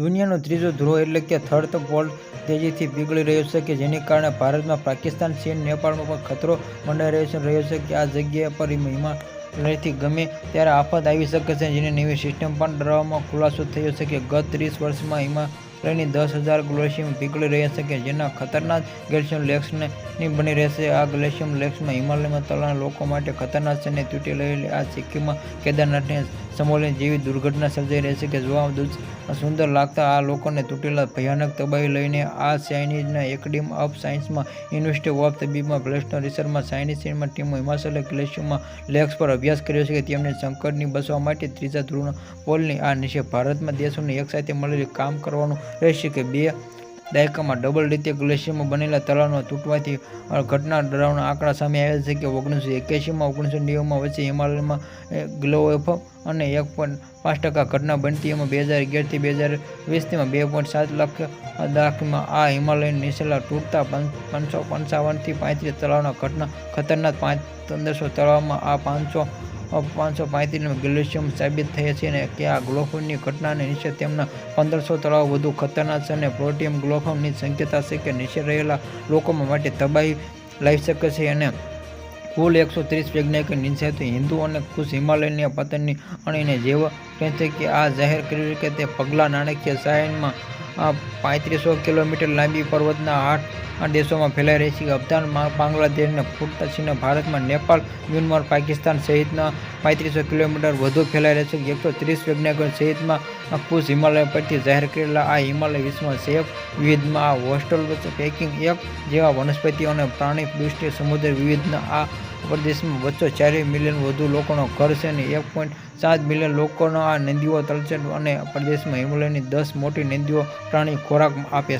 દુનિયાનો ત્રીજો ધ્રુવ એટલે કે થર્ડ પોલ તેજીથી પીગળી રહ્યો છે કે જેને કારણે ભારતમાં પાકિસ્તાન, ચીન, નેપાળમાં પણ ખતરો મંડાઈ રહ્યો છે રહ્યો છે કે આ જગ્યા પર હિમાલયથી ગમે ત્યારે આફત આવી શકે છે જેની નવી સિસ્ટમ પણ ડરાવવામાં ખુલાસો થયો છે કે ગત ત્રીસ વર્ષમાં હિમાલયની દસ હજાર ગ્લેશિયમ પીગળી રહ્યા છે કે જેના ખતરનાક ગ્લેશિયમ લેક્સની બની રહેશે. આ ગ્લેશિયમ લેક્સમાં હિમાલયમાં તળાના લોકો માટે ખતરનાક છે અને તૂટી રહેલી આ સિક્કિમમાં કેદારનાથને સમોલી જેવી દુર્ઘટના સર્જાઈ રહેશે કે જોવા સુંદર લાગતા આ લોકોને તૂટેલા ભયાનક તબાહી લઈને આ ચાઇનીઝના એકડીમ ઓફ સાયન્સમાં, યુનિવર્સિટી ઓફ તબીબમાં, બ્લેસ્ટનો રિસર્ચમાં સાયન્ટિસ્ટમાં ટીમો હિમાચલ ગ્લેશિયમમાં લેક્સ પર અભ્યાસ કર્યો છે કે તેમને સંકટની બસવા માટે ત્રીજા ધ્રુવના પોલની આ નિશે ભારતમાં દેશોને એકસાથે મળેલી કામ કરવાનું રહેશે કે બે દાયકામાં ડબલ રીતે ગ્લેશિયરમાં બનેલા તળાવના તૂટવાથી ઘટના ડરાવના આંકડા સામે આવ્યા છે કે ઓગણીસો એક્યાસીમાં, ઓગણીસો નેવુંમાં વચ્ચે હિમાલયમાં ગ્લોએફ અને એક પોઈન્ટ પાંચ ટકા ઘટના બનતી એમાં બે હજાર અગિયારથી બે હજાર વીસમાં બે પોઈન્ટ સાત લાખ દાખમાં આ હિમાલયન નીચેલા તૂટતા પાંચસો પંચાવનથી પાંત્રીસ તળાવના ઘટના, ખતરનાક પાંચ પંદરસો તળાવમાં આ પાંચસો પાંચસો પાંત્રીસ ગ્લેશિયમ સાબિત થયા છે અને કે આ ગ્લોફોનની ઘટનાને નીચે તેમના પંદરસો તળાવ વધુ ખતરનાક છે અને પ્રોટિયમ ગ્લોફોનની શક્યતા છે કે નીચે રહેલા લોકોમાં માટે તબાહી લાવી શકે છે અને કુલ એકસો ત્રીસ વૈજ્ઞાનિક નિષ્ણાતો હિન્દુ અને ખુશ હિમાલયની પતનની અણીને જેવો કહે કે આ જાહેર કર્યું કે તે પગલાં નાણાકીય સહાયમાં પાંત્રીસો કિલોમીટર લાંબી પર્વતના આઠ દેશોમાં ફેલાઈ રહી છે. અફઘાન બાંગ્લાદેશને ફૂટતા ચીન ભારતમાં નેપાળ, મ્યાનમાર, પાકિસ્તાન સહિતના પાંત્રીસો કિલોમીટર વધુ ફેલાઈ રહે છે. એકસો ત્રીસ વૈજ્ઞાનિકો સહિતમાં ખુશ હિમાલય પરથી જાહેર કરેલા આ હિમાલય વિશ્વમાં સેફ વિવિધમાં આ હોસ્ટેલ પેકિંગ એક જેવા વનસ્પતિઓ અને પ્રાણી દૃષ્ટિ સમુદ્ર વિવિધના આ પ્રદેશમાં બસો ચાલીસ મિલિયન વધુ લોકોનો ઘર છે અને એક પોઈન્ટ સાત મિલિયન લોકોનો આ નદીઓ તળચે અને પ્રદેશમાં હિમાલયની દસ મોટી નદીઓ પ્રાણી ખોરાક આપે છે.